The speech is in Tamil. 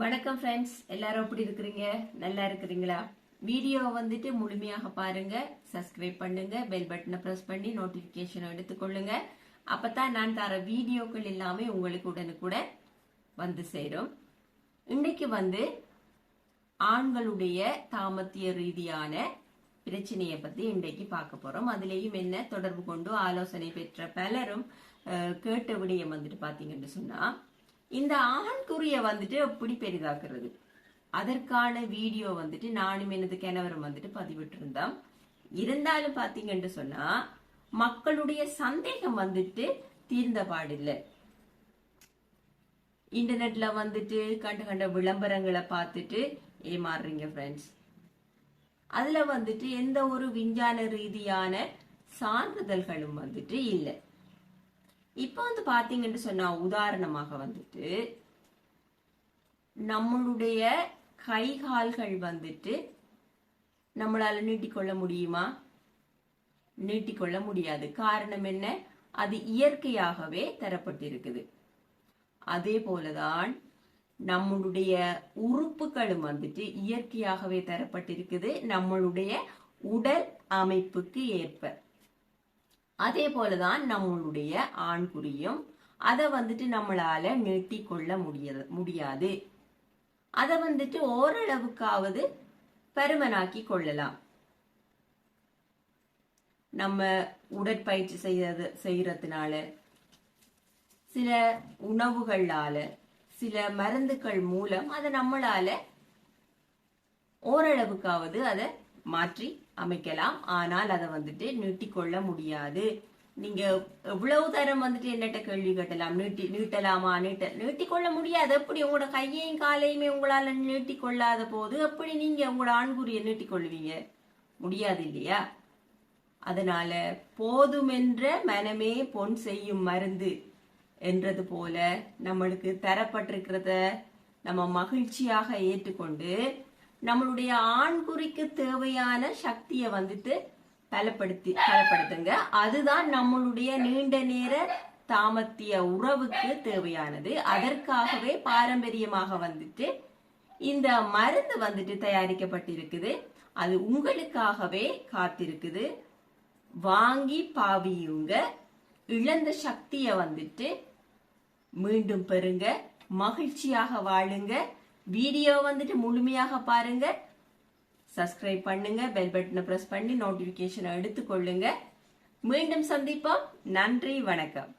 வணக்கம் ஃப்ரெண்ட்ஸ் எல்லாரும் எப்படி இருக்கிறீங்க? நல்லா இருக்கிறீங்களா? வீடியோ வந்துட்டு முழுமையாக பாருங்க. சப்ஸ்கிரைப் பண்ணுங்க. பெல் பட்டனை பிரஸ் பண்ணி நோட்டிபிகேஷன் எடுத்துக்கொள்ளுங்க. அப்பதான் நான் தர வீடியோக்கள் எல்லாமே உங்களுக்கு உடனுக்குடன் வந்து சேரும். இன்னைக்கு வந்து ஆண்களுடைய தாமத்திய ரீதியான பிரச்சனையை பத்தி இன்றைக்கு பார்க்க போறோம். அதுலேயும் என்ன தொடர்பு கொண்டு ஆலோசனை பெற்ற பலரும் கேட்ட விடயம் வந்துட்டு பாத்தீங்கன்னு சொன்னா இந்த ஆண்குறிய வந்துட்டு அப்படி பெரிதாக்குறது? அதற்கான வீடியோ வந்துட்டு நானும் எனது கிணவரும் வந்துட்டு பதிவிட்டிருந்தோம். இருந்தாலும் பாத்தீங்கன்னு சொன்னா மக்களுடைய சந்தேகம் வந்துட்டு தீர்ந்த பாடில்லை. இன்டர்நெட்ல வந்துட்டு கண்டு கண்ட விளம்பரங்களை பார்த்துட்டு ஏமாறுறீங்க ஃப்ரெண்ட்ஸ் அதுல வந்துட்டு எந்த ஒரு விஞ்ஞான ரீதியான சான்றிதழ்களும் வந்துட்டு இல்லை. இப்போ வந்து பாத்தீங்கன்னு சொன்னா உதாரணமாக வந்துட்டு நம்மளுடைய கை கால்கள் வந்துட்டு நம்மளால நீட்டிக்கொள்ள முடியுமா? நீட்டிக்கொள்ள முடியாது. காரணம் என்ன? அது இயற்கையாகவே தரப்பட்டிருக்குது. அதே போலதான் நம்மளுடைய உறுப்புகளும் வந்துட்டு இயற்கையாகவே தரப்பட்டிருக்குது. நம்மளுடைய உடல் அமைப்புக்கு ஏற்ப. அதே போலதான் நம்மளுடைய ஆண்குறியும். அதை வந்துட்டு நம்மளால நீட்டி கொள்ள முடியாது முடியாது. அதை வந்துட்டு ஓரளவுக்காவது பருமனாக்கி கொள்ளலாம். நம்ம உடற்பயிற்சி செய்யறது செய்யறதுனால சில உணவுகளால சில மருந்துகள் மூலம் அதை நம்மளால ஓரளவுக்காவது அதை மாற்றி அமைக்கலாம். ஆனால் அதை வந்துட்டு நீட்டிக்கொள்ள முடியாது. நீங்க எவ்வளவு தரம் வந்துட்டு என்னட்ட கேள்வி கேட்டலாம்? நீட்டி நீட்டலாமா? நீட்ட நீட்டிக்கொள்ள முடியாது. எப்படி உங்களோட கையையும் காலையுமே உங்களால நீட்டிக்கொள்ளாத போது எப்படி நீங்க உங்களோட ஆண்குறியை நீட்டிக்கொள்வீங்க? முடியாது இல்லையா? அதனால போதுமென்ற மனமே பொன் செய்யும் மருந்து என்றது போல நம்மளுக்கு தரப்பட்டிருக்கிறத நம்ம மகிழ்ச்சியாக ஏற்றுக்கொண்டு நம்மளுடைய ஆண்குறிக்கு தேவையான சக்தியை வந்துட்டு பலப்படுத்தி பலப்படுத்துங்க. அதுதான் நம்மளுடைய நீண்ட நேர தாமத்திய உறவுக்கு தேவையானது. அதற்காகவே பாரம்பரியமாக வந்துட்டு இந்த மருந்து வந்துட்டு தயாரிக்கப்பட்டிருக்குது. அது உங்களுக்காகவே காத்திருக்குது. வாங்கி பாவியுங்க. இழந்த சக்தியை வந்துட்டு மீண்டும் பெறுங்க. மகிழ்ச்சியாக வாழுங்க. வீடியோ வந்துட்டு முழுமையாக பாருங்க. சப்ஸ்கிரைப் பண்ணுங்க. பெல் பட்டனை பிரஸ் பண்ணி நோட்டிபிகேஷனை எடுத்துக்கொள்ளுங்க. மீண்டும் சந்திப்போம். நன்றி. வணக்கம்.